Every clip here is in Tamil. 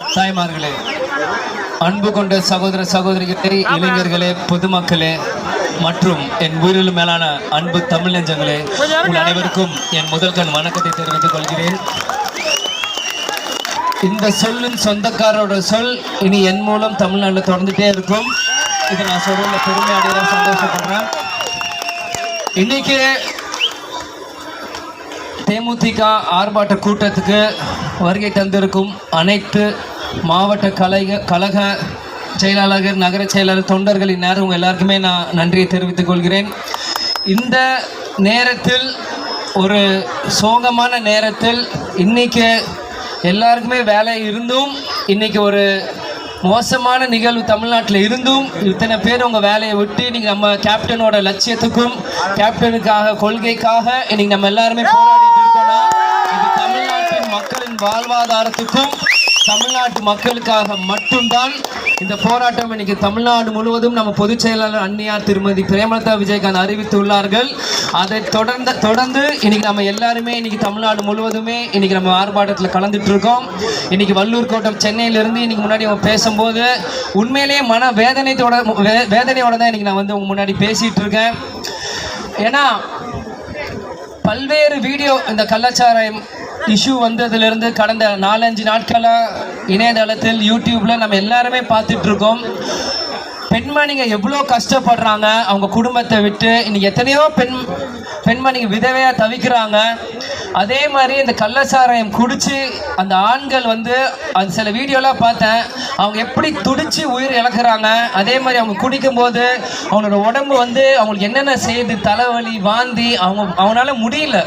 தாய்மார்களே அன்பு கொண்ட சகோதர சகோதரிகளே இளைஞர்களே பொதுமக்களே மற்றும் என் உயிரில் மேலான அன்பு தமிழ் நெஞ்சங்களே உங்கள் அனைவருக்கும் என் முதல் கண் வணக்கத்தை தெரிவித்துக் கொள்கிறேன். இந்த சொல்லின் சொந்தக்காரோட சொல் இனி என் மூலம் தமிழ்நாட்டில் தொடர்ந்துட்டே இருக்கும். இது நான் சொல்றதுல பெருமை அடைய சந்தோஷப்படுறேன். இன்னைக்கு தேமுதிக ஆர்ப்பாட்ட கூட்டத்துக்கு வருகை தந்திருக்கும் அனைத்து மாவட்ட கலைக கழக செயலாளர்கள் நகர செயலாளர் தொண்டர்கள் இந்நேரம் உங்கள் எல்லாருக்குமே நான் நன்றியை தெரிவித்துக் கொள்கிறேன். இந்த நேரத்தில் ஒரு சோகமான நேரத்தில் இன்றைக்கி எல்லாருக்குமே வேலை இருந்தும் இன்றைக்கி ஒரு மோசமான நிகழ்வு தமிழ்நாட்டில் இருந்தும் இத்தனை பேர் உங்கள் வேலையை விட்டு நீங்கள் நம்ம கேப்டனோட லட்சியத்துக்கும் கேப்டனுக்காக கொள்கைக்காக இன்றைக்கி நம்ம எல்லாருமே போராடிட்டு இருக்கோம்னா மக்களின் வாழ்வாதாரத்துக்கும் தமிழ்நாட்டு மக்களுக்காக மட்டும்தான் இந்த போராட்டம் இன்னைக்கு தமிழ்நாடு முழுவதும் நம்ம பொதுச் செயலாளர் அன்னியார் திருமதி பிரேமலதா விஜயகாந்த் அறிவித்துள்ளார்கள். அதை தொடர்ந்து தொடர்ந்து இன்னைக்கு நம்ம எல்லாருமே இன்னைக்கு தமிழ்நாடு முழுவதுமே இன்னைக்கு நம்ம ஆர்ப்பாட்டத்தில் கலந்துட்டு இருக்கோம் இன்னைக்கு வள்ளூர் கோட்டம் சென்னையிலிருந்து இன்னைக்கு முன்னாடி அவங்க பேசும்போது உண்மையிலேயே மன வேதனையோட வே- வேதனையோட தான் இன்னைக்கு நான் வந்து உங்க முன்னாடி பேசிட்டு இருக்கேன் ஏன்னா பல்வேறு வீடியோ இந்த கள்ளச்சாராயம் இஷ்யூ வந்ததுலேருந்து கடந்த நாலஞ்சு நாட்களாக இணையதளத்தில் யூடியூப்பில் நம்ம எல்லாருமே பார்த்துட்ருக்கோம். பெண்மணிங்க எவ்வளோ கஷ்டப்படுறாங்க அவங்க குடும்பத்தை விட்டு இன்னைக்கு எத்தனையோ பெண் பெண்மணிங்க விதவையாக தவிக்கிறாங்க. அதே மாதிரி இந்த கள்ளச்சாராயம் குடிச்சு அந்த ஆண்கள் வந்து அது சில வீடியோலாம் பார்த்தேன். அவங்க எப்படி துடிச்சு உயிர் இழக்கிறாங்க. அதே மாதிரி அவங்க குடிக்கும்போது அவங்களோட உடம்பு வந்து அவங்களுக்கு என்னென்ன செய்யுது தலைவலி வாந்தி அவங்க அவனால முடியல.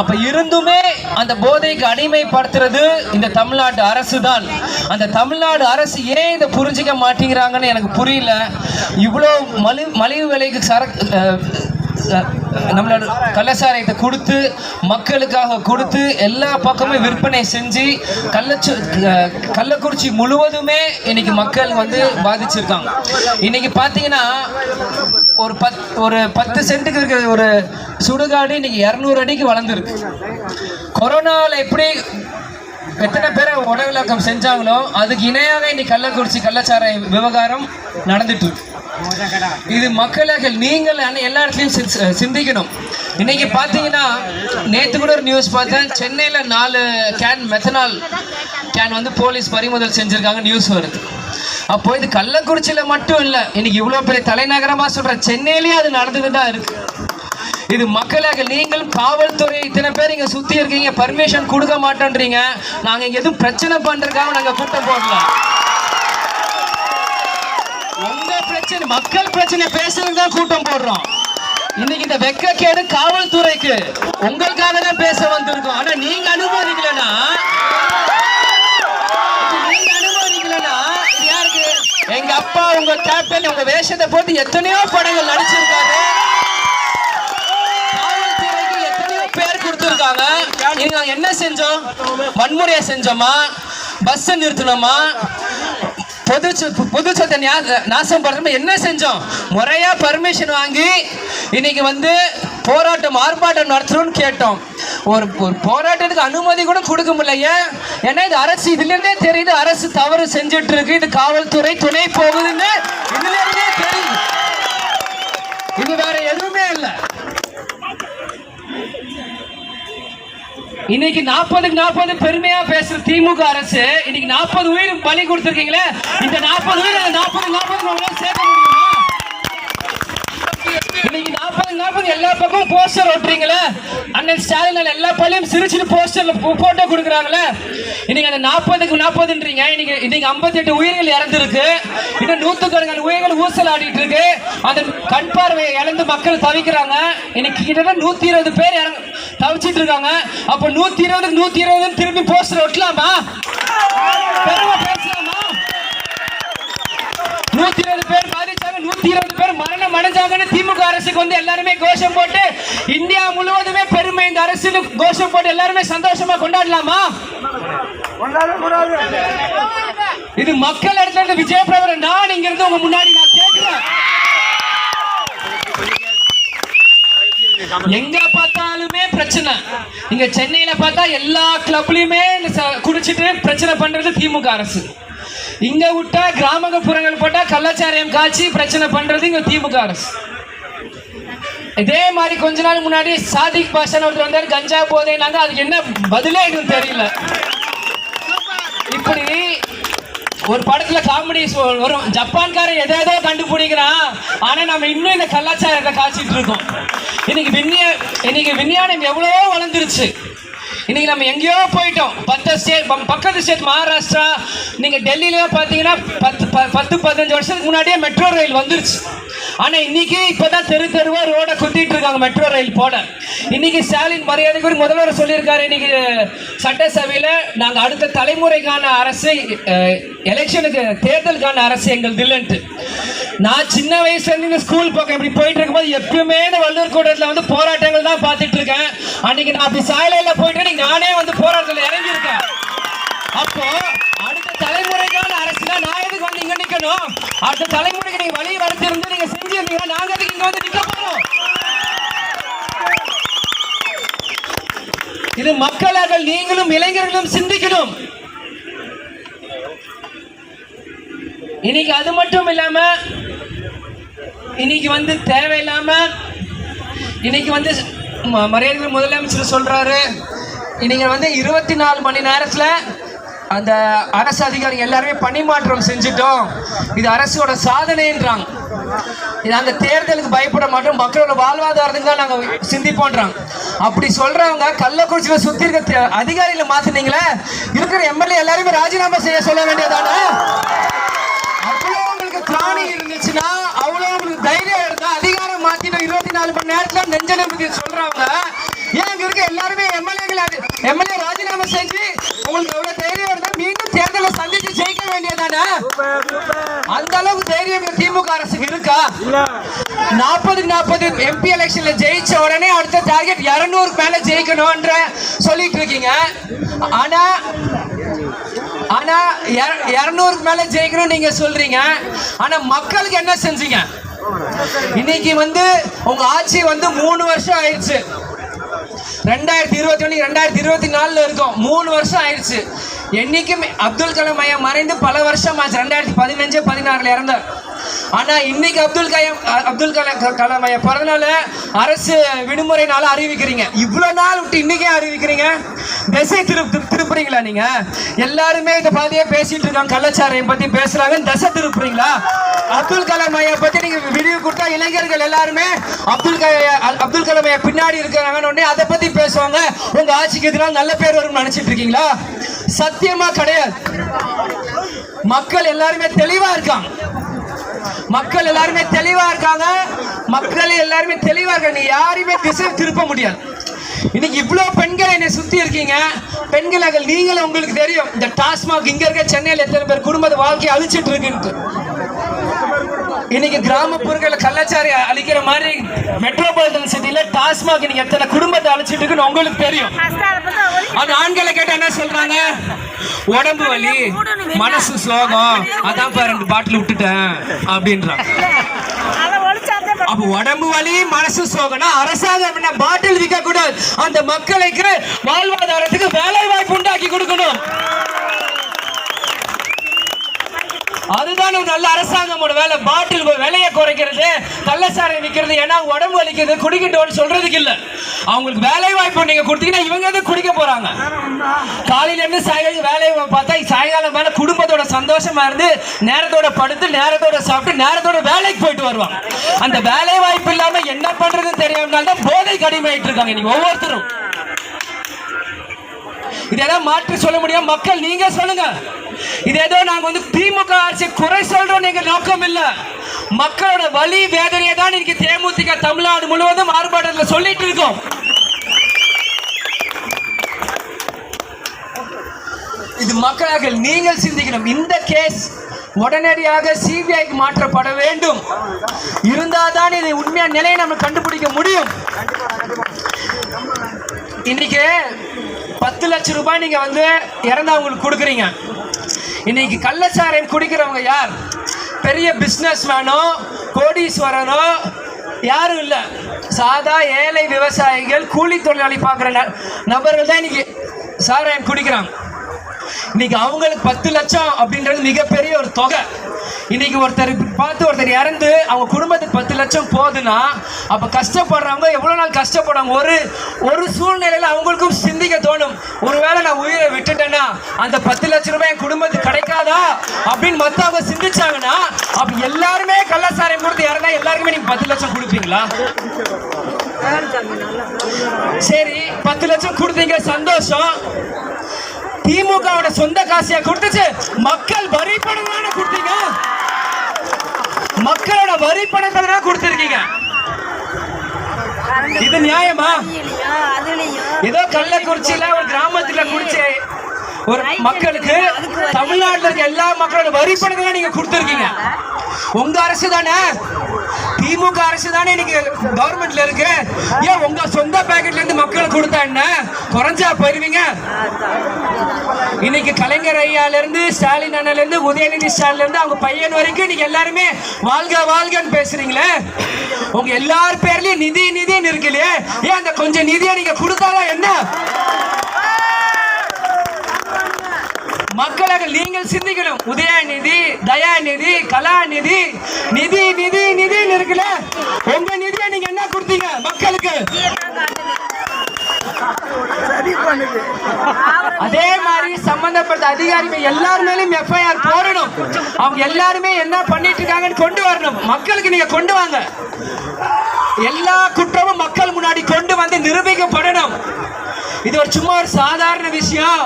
அப்ப இருந்துமே அந்த போதைக்கு அடிமைப்படுத்துறது இந்த தமிழ்நாட்டு அரசு தான் அந்த தமிழ்நாடு அரசு ஏன் இதை புரிஞ்சிக்க மாட்டேங்கிறாங்கன்னு எனக்கு புரியல. இவ்வளோ மலிவு மலிவு விலைக்கு சரக்கு நம்மளோட கள்ளச்சாராயத்தை கொடுத்து மக்களுக்காக கொடுத்து எல்லா பக்கமும் விற்பனை செஞ்சு கள்ளச்சு கள்ளக்குறிச்சி முழுவதுமே இன்னைக்கு மக்கள் வந்து பாதிச்சிருக்காங்க. இன்னைக்கு பார்த்தீங்கன்னா ஒரு பத் ஒரு பத்து சென்ட்டுக்கு இருக்கிற ஒரு சுடுகாடு இன்னைக்கு இரநூறு அடிக்கு வளர்ந்துருக்கு. கொரோனாவில் எப்படி எத்தனை பேரை உடவிலக்கம் செஞ்சாங்களோ அதுக்கு இணையாக இன்னைக்கு கள்ளக்குறிச்சி கள்ளச்சாராய விவகாரம் நடந்துட்டு இருக்கு. இது மக்களாக நீங்கள் எல்லா இடத்துலையும் சிந்திக்கணும். இன்னைக்கு பார்த்தீங்கன்னா நேற்று கூட ஒரு நியூஸ் பார்த்தேன். சென்னையில் நாலு கேன் மெத்தனால் கேன் வந்து போலீஸ் பறிமுதல் செஞ்சுருக்காங்க நியூஸ் வருது. அப்போ இது கள்ளக்குறிச்சியில் மட்டும் இல்லை இன்னைக்கு இவ்வளோ பெரிய தலைநகரமாக சொல்கிற சென்னையிலேயே அது நடந்துட்டு தான் இருக்கு. இது மக்களாக நீங்கள் காவல்துறை இத்தனை பேர் இங்க சுத்தி இருக்கீங்க பர்மிஷன் கொடுக்க மாட்டோம்ன்றீங்க நாங்க எதுவும் பிரச்சனை பண்றதுக்காக நாங்க கூட்டம் போடல. உங்க பிரச்சனை மக்கள் பிரச்சனை பேசுறதுக்கு தான் கூட்டம் போடுறோம். இன்னைக்கு இந்த வெக்கக்கேடு காவல்துறைக்கு. உங்களுக்காக தான் பேச வந்திருக்கோம். ஆனா நீங்க அனுமதிக்கலனா? எங்க அப்பா உங்க கேப்டன் உங்க வேஷத்தை போட்டு எத்தனையோ படங்கள் நடிச்சிருக்காரு. இன்னைக்கு நாங்க என்ன செஞ்சோம்? வன்முறையை செஞ்சோமா? பஸ்ஸை நிறுத்தினோமா? பொது சொத்து- பொது சொத்தை நாசம் பண்ணுறோம் என்ன செஞ்சோம்? முறையா பர்மிஷன் வாங்கி இன்னைக்கு வந்து போராட்டம் ஆர்ப்பாட்டம் நடத்தணும்னு கேட்டோம். ஒரு ஒரு போராட்டத்துக்கு அனுமதி கூட கொடுக்க முடியல. ஏன்? ஏன்னா இது அரசு இதுல இருந்தே தெரியுது அரசு தவறு செஞ்சுட்டு இருக்கு. இது காவல்துறை துணை போகுதுன்னு இதுல இருந்தே தெரியுது இது வேற எதுவுமே இல்லை இன்னைக்கு நாற்பதுக்கு நாற்பது பெருமையா பேசுற திமுக அரசு இன்னைக்கு நாற்பது உயிர் பலி கொடுத்துருக்கீங்களே? இந்த நாற்பது உயிர் நாற்பது நாற்பது சேர்க்க முடியுமா? இன்னைக்கு நாற்பது நாற்பது எல்லா பக்கமும் போஸ்டர் ஒட்டுறீங்களே? அண்ணன் ஸ்டாலின் எல்லா பள்ளியும் சிரிச்சுட்டு போஸ்டர்ல போட்டோ கொடுக்குறாங்களே? இன்னைக்கு அந்த நாற்பதுக்கு நாற்பதுன்றீங்க. இன்னைக்கு இன்னைக்கு ஐம்பத்தி எட்டு உயிர்கள் இறந்துருக்கு. இன்னும் நூற்றுக்கணக்கான உயிர்கள் ஊசல் ஆடிட்டு இருக்கு. அந்த கண் பார்வையை இழந்து மக்கள் தவிக்கிறாங்க. இன்னைக்கு கிட்டத்தட்ட நூத்தி இருபது பேர் இறங்க தவிச்சிட்டு இருக்காங்க. அப்ப நூத்தி இருபதுக்கு நூத்தி இருபதுன்னு திரும்பி போஸ்டர் ஒட்டலாமா? பெருமை பேசலாம் நூத்தி இருபது பேர் பாதிச்சாங்க நூத்தி இருபது பேர் மரணம் அடைஞ்சாங்கன்னு திமுக அரசுக்கு வந்து எல்லாருமே கோஷம் போட்டு இந்தியா முழுவதுமே பெருமை இந்த அரசுன்னு கோஷம் போட்டு எல்லாருமே சந்தோஷமா கொண்டாடலாமா? இது மக்கள் இடத்துல இருந்து விஜய பிரபரன் நான் இங்க இருந்து உங்க முன்னாடி நான் கேட்கிறேன். எங்க பார்த்தாலும் பிரச்சனை. இங்க சென்னையில பார்த்தா எல்லா கிளப்லயுமே குடிச்சிட்டு பிரச்சனை பண்றது திமுக அரசு. இங்க விட்டா கிராமப்புறங்கள் போட்டா கள்ளச்சாராயம் காய்ச்சி பிரச்சனை பண்றது இங்க திமுக அரசு. இதே மாதிரி கொஞ்ச நாள் முன்னாடி சாதிக் பாஷன் ஒருத்தர் வந்தார் கஞ்சா போதைனாங்க. அதுக்கு என்ன பதிலே எனக்கு தெரியல. இப்படி ஒரு படத்துல காமெடி வரும் ஜப்பான்காரன் எதை ஏதோ கண்டுபிடிக்கிறான். ஆனா நம்ம இன்னும் இந்த கலாச்சாரத்தை காய்ச்சிட்டு இருக்கோம். இன்னைக்கு விஞ்ஞா இன்னைக்கு விஞ்ஞானம் எவ்வளவோ வளர்ந்துருச்சு. இன்னைக்கு நம்ம எங்கேயோ போயிட்டோம். பத்து ஸ்டேட் பக்கத்து ஸ்டேட் மகாராஷ்டிரா. நீங்கள் டெல்லியில பார்த்தீங்கன்னா பத்து ப- பத்து பதினஞ்சு வருஷத்துக்கு முன்னாடியே மெட்ரோ ரயில் வந்துருச்சு. ஆனா இன்னைக்கு இப்பதான் தெரு தெருவா ரோட குத்திட்டு இருக்காங்க மெட்ரோ ரயில் போட. இன்னைக்கு ஸ்டாலின் மரியாதைக்குரிய முதல்வர் சொல்லியிருக்காரு. இன்னைக்கு சட்டசபையில நாங்க அடுத்த தலைமுறைக்கான அரசு எலெக்ஷனுக்கு தேர்தலுக்கான அரசு எங்களுக்கு இல்லைன்ட்டு நான் சின்ன வயசுல இருந்து இந்த ஸ்கூல் பக்கம் இப்படி போயிட்டு இருக்கும்போது எப்பயுமே இந்த வள்ளுவர் கூட்டத்தில் வந்து போராட்டங்கள் தான் பார்த்துட்டு இருக்கேன். அன்னைக்கு நான் அப்படி சாலையில போயிட்டு இன்னைக்கு நானே வந்து போராட்டத்தில் இறங்கியிருக்கேன். அப்போ அடுத்த தலைமுறைக்கான அரசுல நான் எதுக்கு வந்தீங்க? இங்க அடுத்த தலைமுறைக்கு நீங்க வழி வளர்த்திருந்து நீங்க செஞ்சிருந்தீங்க நாங்க அதுக்கு இங்க வந்து நிக்க போறோம்? இது மக்களாக நீங்களும் இளைஞர்களும் சிந்திக்கணும். இன்னைக்கு அது மட்டும் இல்லாம இன்னைக்கு வந்து தேவையில்லாம இன்னைக்கு வந்து மரியாதை முதலமைச்சர் சொல்றாரு. இன்னைக்கு வந்து இருபத்தி நாலு மணி நேரத்துல அந்த அரசு அதிகாரிகள் எல்லாருமே பணிமாற்றம் செஞ்சுட்டோம். இது அரசோட சாதனைன்றாங்க. இது அந்த தேர்தலுக்கு பயப்பட மாட்டோம். மக்களோட வாழ்வாதாரத்துக்கு தான் நாங்க சிந்திப்போன்றாங்க. அப்படி சொல்றவங்க கள்ளக்குறிச்சியில சுத்தி இருக்க அதிகாரிகளை மாத்தினீங்களே இருக்கிற எம்எல்ஏ எல்லாருமே ராஜினாமா செய்ய சொல்ல வேண்டியதானே? அவ்வளோ உங்களுக்கு திராணி இருந்துச்சுன்னா அவ்வளோ உங்களுக்கு தைரியம் இருந்தா அதிகாரம் மாத்தின இருபத்தி நாலு மணி நேரத்துல நெஞ்ச நிமித்தி சொல்றவங்க ஏன் இங்க இருக்க எல்லாருமே எம்எல்ஏகள் எம்எல்ஏ ராஜினாமா செஞ்சு உங்களுக்கு எவ்வளவு தைரியம் இருந்தா மீண்டும் தேர்தலை சந்திச்சு ஜெயிக்க வேண்டியதானே அந்த அளவுக்கு தைரியம் திமுக அரசுக்கு இருக்கா? நாற்பதுக்கு நாற்பது எம்பி எலெக்ஷன்ல ஜெயிச்ச உடனே அடுத்த டார்கெட் இருநூறுக்கு மேல ஜெயிக்கணும்ன்ற சொல்லிட்டு இருக்கீங்க. ஆனா ஆனா இர- இருநூறுக்கு மேல ஜெயிக்கணும் நீங்க சொல்றீங்க. ஆனா மக்களுக்கு என்ன செஞ்சீங்க? இன்னைக்கு வந்து உங்க ஆட்சி வந்து மூணு வருஷம் ஆயிடுச்சு. ரெண்டாயிரத்தி இருபத்தி ஒன்று ரெண்டாயிரத்தி இருபத்தி நாலுல இருக்கும். மூணு வருஷம் ஆயிடுச்சு என்னைக்கும் அப்துல் கலாம் ஐயா மறைந்து பல வருஷம் ஆச்சு. ரெண்டாயிரத்தி பதினஞ்சு பதினாறுல இறந்தார். ஆனா இன்னைக்கு அப்துல் கலாம் அப்துல் கலாம் க- கலாம் ஐயா பிறந்தனால அரசு விடுமுறை நாள் அறிவிக்கிறீங்க. இவ்வளவு நாள் விட்டு இன்னைக்கே அறிவிக்கிறீங்க? திசை திரு திரு- திருப்புறீங்களா நீங்க? எல்லாருமே இதை பாதியே பேசிட்டு இருக்காங்க. கள்ளச்சாரையை பத்தி பேசுறாங்க. திசை திருப்புறீங்களா? அப்துல் கலாம் ஐயா பத்தி நீங்க விடுவி கொடுத்தா இளைஞர்கள் எல்லாருமே அப்துல் கலாம் அப்துல் கலாம் ஐயா பின்னாடி இருக்கிறாங்கன்னு உடனே அதை பத்தி பேசுவாங்க. உங்க ஆட்சிக்கு எதிராக நல்ல பேர் வரும்னு நினைச்சிட்டு இருக்கீங்களா? சத்தியமா கிடையாது. மக்கள் எல்லாருமே தெளிவா இருக்காங்க. மக்கள் எல்லாருமே தெளிவா இருக்காங்க. மக்கள் எல்லாருமே தெளிவா இருக்காங்க. நீ யாரையுமே திசை திருப்ப முடியாது. இன்னைக்கு இவ்வளவு பெண்கள் என்னை சுத்தி இருக்கீங்க. பெண்களாக நீங்களும் உங்களுக்கு தெரியும். இந்த டாஸ்மாக் இங்க இருக்க சென்னையில் எத்தனை பேர் குடும்பத்தை வாழ்க்கையை அழிச்சிட்டு இருக்குன்ட்டு. இன்னைக்கு கிராமப்புறங்கள கலாச்சாரி அழிக்கிற மாதிரி மெட்ரோபாலிட்டன் சிட்டில டாஸ்மாக் நீங்க எத்தனை குடும்பத்தை அழைச்சிட்டு இருக்குன்னு உங்களுக்கு தெரியும். அது ஆண்களை கேட்டா என்ன சொல்றாங்க? உடம்பு வலி மனசு சோகம். அதான் பாரு ரெண்டு பாட்டில் விட்டுட்டேன் அப்படின்றாங்க. அப்ப உடம்பு வலி மனசு சோகம்னா அரசாங்கம் என்ன பாட்டில் விற்க கூடாது அந்த மக்களுக்கு வாழ்வாதாரத்துக்கு வேலை வாய்ப்பு உண்டாக்கி கொடுக்கணும். அதுதான் ஒரு நல்ல அரசாங்கமோட வேலை பாட்டில் விலையை குறைக்கிறது கள்ளச்சாரை விற்கிறது ஏன்னா உடம்பு வலிக்கிறது குடிக்கட்டும்னு சொல்றதுக்கு இல்ல. அவங்களுக்கு வேலை வாய்ப்பு நீங்க கொடுத்தீங்கன்னா இவங்க எதுவும் குடிக்க போறாங்க? காலையில இருந்து சாயங்காலம் வேலையை பார்த்தா சாயங்காலம் மேல குடும்பத்தோட சந்தோஷமா இருந்து நேரத்தோட படுத்து நேரத்தோட சாப்பிட்டு நேரத்தோட வேலைக்கு போயிட்டு வருவாங்க. அந்த வேலை வாய்ப்பு இல்லாம என்ன பண்றதுன்னு தெரியாமனால தான் போதை கடிமையாயிட்டு இருக்காங்க நீங்க ஒவ்வொருத்தரும். இதெல்லாம் மாற்றி சொல்ல முடியும். மக்கள் நீங்க சொல்லுங்க. இது ஏதோ நாங்க வந்து திமுக ஆட்சி குறை சொல்றோம் எங்க நோக்கம் இல்ல. மக்களோட வலி வேதனையை தான் இன்னைக்கு தேமுதிக தமிழ்நாடு முழுவதும் ஆர்ப்பாட்டத்தில் சொல்லிட்டு இருக்கோம். இது மக்களாக நீங்கள் சிந்திக்கணும். இந்த கேஸ் உடனடியாக சிபிஐக்கு மாற்றப்பட வேண்டும். இருந்தாதான் இது உண்மையான நிலையை நம்ம கண்டுபிடிக்க முடியும். இன்னைக்கு பத்து லட்சம் ரூபாய் நீங்க வந்து இறந்தவங்களுக்கு கொடுக்குறீங்க. இன்னைக்கு கள்ளச்சாரையும் குடிக்கிறவங்க யார்? பெரிய பிஸ்னஸ் மேனோ கோடீஸ்வரனோ யாரும் இல்லை. சாதா ஏழை விவசாயிகள் கூலி தொழிலாளி பார்க்குற நபர்கள் தான் இன்னைக்கு சாராயம் குடிக்கிறாங்க. இன்னைக்கு அவங்களுக்கு பத்து லட்சம் அப்படின்றது மிகப்பெரிய ஒரு தொகை. இன்னைக்கு ஒருத்தர் பார்த்து ஒருத்தர் இறந்து அவங்க குடும்பத்துக்கு பத்து லட்சம் போகுதுன்னா அப்ப கஷ்டப்படுறவங்க எவ்வளவு நாள் கஷ்டப்படுறாங்க? ஒரு ஒரு சூழ்நிலையில அவங்களுக்கும் சிந்திக்க தோணும். ஒருவேளை நான் உயிரை விட்டுட்டேன்னா அந்த பத்து லட்சம் ரூபாய் என் குடும்பத்துக்கு கிடைக்காதா? அப்படின்னு மத்தவங்க சிந்திச்சாங்கன்னா அப்ப எல்லாருமே கள்ளசாரம் கொடுத்து இறந்தா எல்லாருக்குமே நீங்க பத்து லட்சம் கொடுப்பீங்களா? சரி பத்து லட்சம் கொடுத்தீங்க சந்தோஷம். திமுகவோட சொந்த காசியா கொடுத்துச்சு? மக்கள் வரி பணம் தானே கொடுத்தீங்க? மக்களோட வரி பணத்தை தான் கொடுத்துருக்கீங்க? இது நியாயமா? ஏதோ கள்ளக்குறிச்சியில ஒரு கிராமத்துல குடிச்சு ஒரு மக்களுக்கு தமிழ்நாட்டில் இருக்க எல்லா மக்களோட வரி பணத்தை தான் நீங்க கொடுத்துருக்கீங்க. உங்க அரசு தானே? திமுக அரசு தானே இன்னைக்கு கவர்மெண்ட்ல இருக்கு. ஏன் உங்க சொந்த பேக்கெட்ல இருந்து மக்களுக்கு கொடுத்தா என்ன? குறைஞ்சா போயிருவீங்க. இன்னைக்கு கலைஞர் ஐயால இருந்து ஸ்டாலின் அண்ணல இருந்து உதயநிதி ஸ்டாலின் இருந்து அவங்க பையன் வரைக்கும் இன்னைக்கு எல்லாருமே வாழ்க வாழ்கன்னு பேசுறீங்களே. உங்க எல்லார் பேர்லயும் நிதி நிதின்னு இருக்கு இல்லையே. ஏன் அந்த கொஞ்சம் நிதியை நீங்க கொடுத்தாதான் என்ன? மக்களாக நீங்கள் சிந்திக்கணும். உதயநிதி தயாநிதி கலாநிதி நிதி நிதி நிதின்னு இருக்குல்ல? உங்க நிதியை நீங்க என்ன கொடுத்தீங்க மக்களுக்கு? அதே மாதிரி சம்பந்தப்பட்ட அதிகாரிகள் எல்லார் எஃப்ஐஆர் போடணும். அவங்க எல்லாருமே என்ன பண்ணிட்டு இருக்காங்கன்னு கொண்டு வரணும். மக்களுக்கு நீங்க கொண்டு வாங்க. எல்லா குற்றமும் மக்கள் முன்னாடி கொண்டு வந்து நிரூபிக்கப்படணும். இது ஒரு சும்மா ஒரு சாதாரண விஷயம்.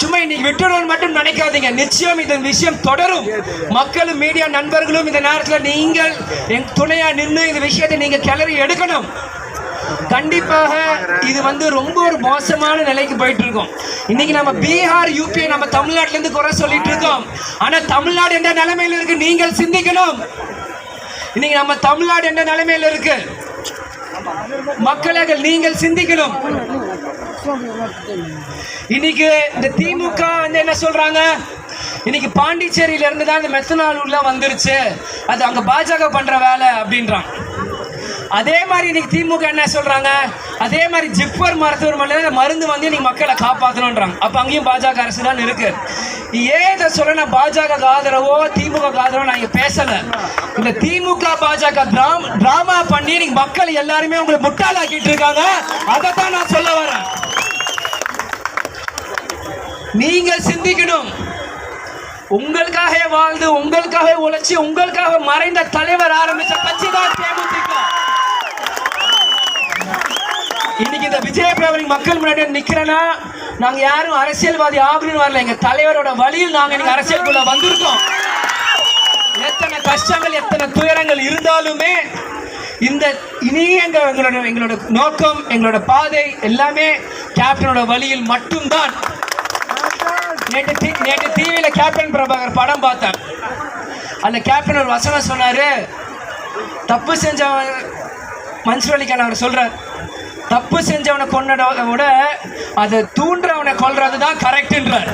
சும்மா இன்னைக்கு விட்டுறோம் மட்டும் நினைக்காதீங்க. நிச்சயம் இந்த விஷயம் தொடரும். மக்களும் மீடியா நண்பர்களும் இந்த நேரத்தில் நீங்கள் என் துணையா நின்று இந்த விஷயத்தை நீங்க கிளறி எடுக்கணும். கண்டிப்பாக இது வந்து ரொம்ப ஒரு மோசமான நிலைக்கு போயிட்டு இருக்கோம் இன்னைக்கு நம்ம பீகார் யூபி நம்ம தமிழ்நாட்டுல இருந்து குறை சொல்லிட்டு இருக்கோம் ஆனா தமிழ்நாடு என்ற நிலைமையில இருக்கு நீங்கள் சிந்திக்கணும். இன்னைக்கு நம்ம தமிழ்நாடு என்ற நிலைமையில இருக்கு. மக்களாக நீங்கள் சிந்திக்கணும். இன்னைக்கு இந்த திமுக வந்து என்ன சொல்றாங்க? இன்னைக்கு பாண்டிச்சேரியில இருந்து தான் இந்த மெத்தனால் வந்துருச்சு. அது அங்க பாஜக பண்ற வேலை அப்படின்றான். அதே மாதிரி இன்னைக்கு திமுக என்ன சொல்றாங்க? அதே மாதிரி ஜிப்மர் மருத்துவமனையில் மருந்து வந்து இன்னைக்கு மக்களை காப்பாற்றணுன்றாங்க அப்போ அங்கேயும் பாஜக அரசு தான் இருக்கு. ஏன் இதை சொல்ல நான் பாஜக ஆதரவோ திமுக ஆதரவோ நான் இங்கே பேசலை. இந்த திமுக பாஜக டிராமா பண்ணி நீங்கள் மக்கள் எல்லாருமே உங்களை முட்டாளாக்கிட்டு இருக்காங்க. அதை தான் நான் சொல்ல வரேன். நீங்கள் சிந்திக்கணும். உங்களுக்காக வாழ்ந்து உங்களுக்காக உழைச்சி உங்களுக்காக மறைந்த தலைவர் ஆரம்பிச்ச கட்சி தான் தேமுதிக. இன்னைக்கு இந்த விஜய பிரபலி மக்கள் முன்னாடி நிக்கிறேன்னா நாங்க யாரும் அரசியல்வாதி ஆகணும்னு வரல. எங்க தலைவரோட வழியில் நாங்க இன்னைக்கு அரசியலுக்குள்ள வந்திருக்கோம். எத்தனை கஷ்டங்கள் எத்தனை துயரங்கள் இருந்தாலுமே இந்த இனி எங்க எங்களோட எங்களோட நோக்கம் எங்களோட பாதை எல்லாமே கேப்டனோட வழியில் மட்டும்தான். நேற்று டி நேற்று டிவியில் கேப்டன் பிரபாகர் படம் பார்த்தேன். அந்த கேப்டன் ஒரு வசனம் சொன்னார். தப்பு செஞ்சவன் மன்சூர் அலிகான் அவர் சொல்கிறார் தப்பு செஞ்சவனை கொன்னட விட அதை தூண்டுறவனை கொல்றது தான் கரெக்டுன்றார்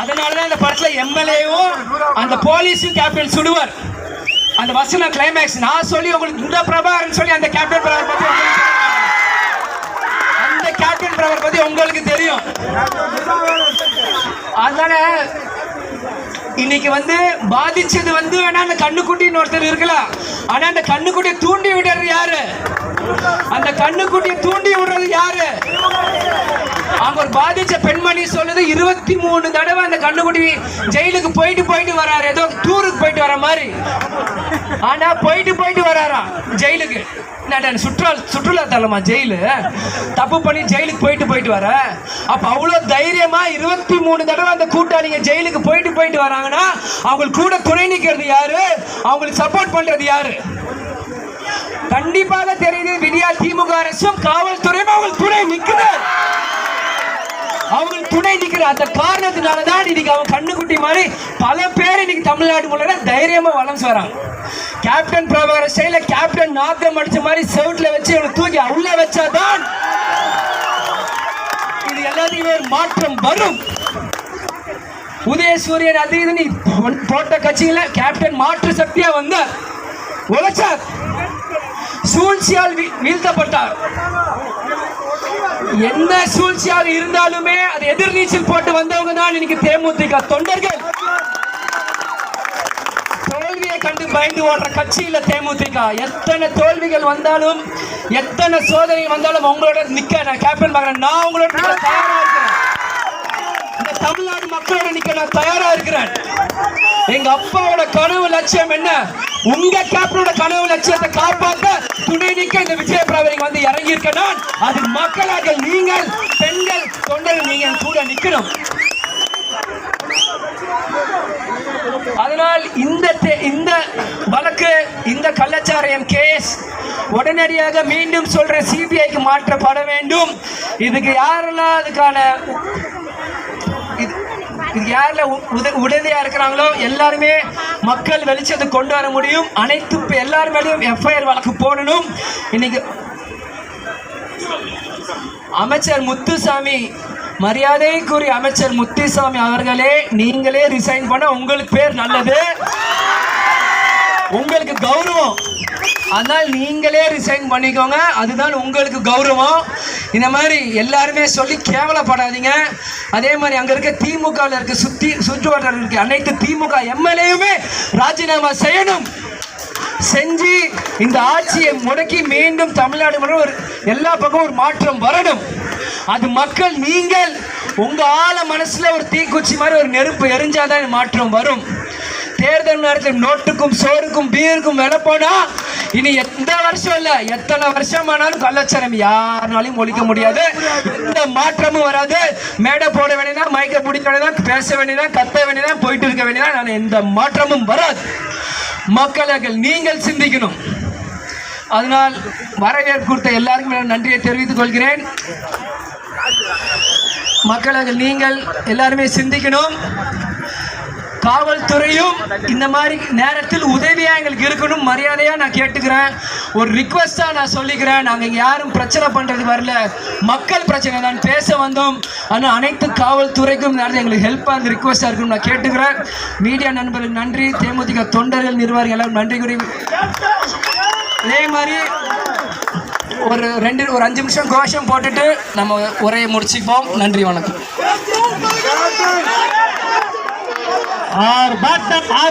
அதனால தான் இந்த படத்தில் எம்எல்ஏவும் அந்த போலீஸும் கேப்டன் சுடுவார். அந்த வசனம் கிளைமேக்ஸ் நான் சொல்லி உங்களுக்கு இந்த பிரபாகரன் சொல்லி அந்த கேப்டன் பிரபாகர் பற்றி கேப்டன் பிரவர் பற்றி உங்களுக்கு தெரியும். அதனால இன்னைக்கு வந்து பாதிச்சது வந்து வேணா அந்த கண்ணுக்குட்டின்னு ஒருத்தர் இருக்கலாம். ஆனா அந்த கண்ணுக்குட்டியை தூண்டி விடுறது யாரு? அந்த கண்ணுக்குட்டியை தூண்டி விடுறது யாரு? அவங்க ஒரு பாதிச்ச பெண்மணி சொல்லுது இருபத்தி மூணு தடவை அந்த கண்ணுக்குட்டி ஜெயிலுக்கு போயிட்டு போயிட்டு வராரு. ஏதோ டூருக்கு போயிட்டு வர மாதிரி. ஆனா போயிட்டு போயிட்டு வராராம் ஜெயிலுக்கு. நான் சுற்றுலா சுற்றுலா தலமா ஜெயிலு? தப்பு பண்ணி ஜெயிலுக்கு போயிட்டு போயிட்டு வர. அப்போ அவ்வளோ தைரியமாக இருபத்தி மூணு தடவை அந்த கூட்டாளிங்க ஜெயிலுக்கு போயிட்டு போயிட்டு வராங்கன்னா அவங்களுக்கு கூட துணை நிற்கிறது யாரு? அவங்களுக்கு சப்போர்ட் பண்ணுறது யாரு? கண்டிப்பாக தெரியுது விடியா திமுக அரசும் காவல்துறையும் அவங்களுக்கு துணை நிற்குது அவங்க துணை நிற்கிற அந்த காரணத்தினால தான் இன்னைக்கு அவங்க கண்ணுக்குட்டி மாதிரி பல பேர் இன்னைக்கு தமிழ்நாடு முழுக்க தைரியமாக வளர்ந்து வராங்க கேப்டன் பிரபாகர் ஸ்டைல கேப்டன் நாக்கம் அடிச்ச மாதிரி செவுட்ல வச்சு இவனை தூக்கி உள்ள வச்சாதான் இது எல்லாத்தையுமே ஒரு மாற்றம் வரும். உதயசூரியன் அது இது நீ போட்ட கட்சியில கேப்டன் மாற்று சக்தியா வந்தார். உழைச்சார். சூழ்ச்சியால் வீழ்த்தப்பட்டார். எந்த சூழ்ச்சியாக இருந்தாலுமே அது எதிர்நீச்சல் போட்டு வந்தவங்க தான் இன்னைக்கு தேமுதிக தொண்டர்கள் தோல்வியை கண்டு பயந்து ஓடுற கட்சியில தேமுதிக. எத்தனை தோல்விகள் வந்தாலும் எத்தனை சோதனை வந்தாலும் உங்களோட நிக்க நான் கேப்டன் பார்க்கறேன் நான் உங்களோட தயாரா இருக்கிறேன். இந்த தமிழ்நாடு மக்களோட நிக்க நான் தயாரா இருக்கிறேன். எங்க அப்பாவோட கனவு லட்சியம் என்ன? உங்க கேப்டனோட கனவு லட்சியத்தை காப்பாத்த துணை நிக்க இந்த விஜய பிரபலிங்க வந்து இறங்கி இருக்க நான். அது மக்களாக நீங்கள் பெண்கள் தொண்டர்கள் நீங்க கூட நிக்கணும். அதனால் இந்த இந்த வழக்கு இந்த கள்ளச்சாராயம் கேஸ் உடனடியாக மீண்டும் சொல்ற சிபிஐக்கு மாற்றப்பட வேண்டும். இதுக்கு யாரெல்லாம் அதுக்கான இது- யாரில் உத உடனடியாக இருக்கிறாங்களோ எல்லாருமே மக்கள் வெளிச்சத்தை கொண்டு வர முடியும். அனைத்து எல்லார் மேலேயும் எஃப்ஐஆர் வழக்கு போடணும். இன்னைக்கு அமைச்சர் முத்துசாமி மரியாதைக்குரிய அமைச்சர் முத்துசாமி அவர்களே நீங்களே ரிசைன் பண்ண உங்களுக்கு பேர் நல்லது. உங்களுக்கு கௌரவம். அதனால் நீங்களே ரிசைன் பண்ணிக்கோங்க. அதுதான் உங்களுக்கு கௌரவம். இந்த மாதிரி எல்லாருமே சொல்லி கேவலப்படாதீங்க. அதே மாதிரி அங்கே இருக்க திமுகவில் இருக்க சுற்றி சுற்று இருக்க அனைத்து திமுக எம்எல்ஏயுமே ராஜினாமா செய்யணும். செஞ்சு இந்த ஆட்சியை முடக்கி மீண்டும் தமிழ்நாடு ஒரு எல்லா பக்கமும் ஒரு மாற்றம் வரணும். அது மக்கள் நீங்கள் உங்க ஆழ மனசுல ஒரு தீக்குச்சி மாதிரி ஒரு நெருப்பு எரிஞ்சாதான் மாற்றம் வரும். தேர்தல் நேரத்தில் நோட்டுக்கும் சோறுக்கும் பீருக்கும் விலை போனா இனி எந்த வருஷம் இல்ல எத்தனை வருஷம் ஆனாலும் கள்ளச்சரம் யாருனாலையும் ஒழிக்க முடியாது. எந்த மாற்றமும் வராது. மேடை போட வேண்டியதா மயக்க பிடிக்க வேண்டியதா பேச வேண்டியதா கத்த வேண்டியதா போயிட்டு இருக்க வேண்டியதா நான் எந்த மாற்றமும் வராது. மக்களர்கள் நீங்கள் சிந்திக்கணும். அதனால் வரவேற்பு கொடுத்த எல்லாருக்கும் நன்றியை தெரிவித்துக் கொள்கிறேன். மக்களுக்கு நீங்கள் எல்லாருமே சிந்திக்கணும். காவல்துறையும் இந்த மாதிரி நேரத்தில் உதவியா எங்களுக்கு இருக்கணும். மரியாதையா நான் கேட்டுக்கிறேன். ஒரு ரிக்வஸ்டா நான் சொல்லிக்கிறேன். நாங்க யாரும் பிரச்சனை பண்றது வரல. மக்கள் பிரச்சனை தான். பேச வந்தோம். ஆனால் அனைத்து காவல்துறைக்கும் நேரத்தில் எங்களுக்கு ஹெல்ப்பாக இருந்து ரிக்வஸ்டா இருக்கணும். நான் கேட்டுக்கிறேன். மீடியா நண்பர்களுக்கு நன்றி. தேமுதிக தொண்டர்கள் நிர்வாகிகள் எல்லாரும் நன்றி கூறி அதே மாதிரி ஒரு ரெண்டு ஒரு அஞ்சு நிமிஷம் கோஷம் போட்டுட்டு நம்ம உரையை முடிச்சுப்போம். நன்றி வணக்கம். ஆர்ப்பாட்டம்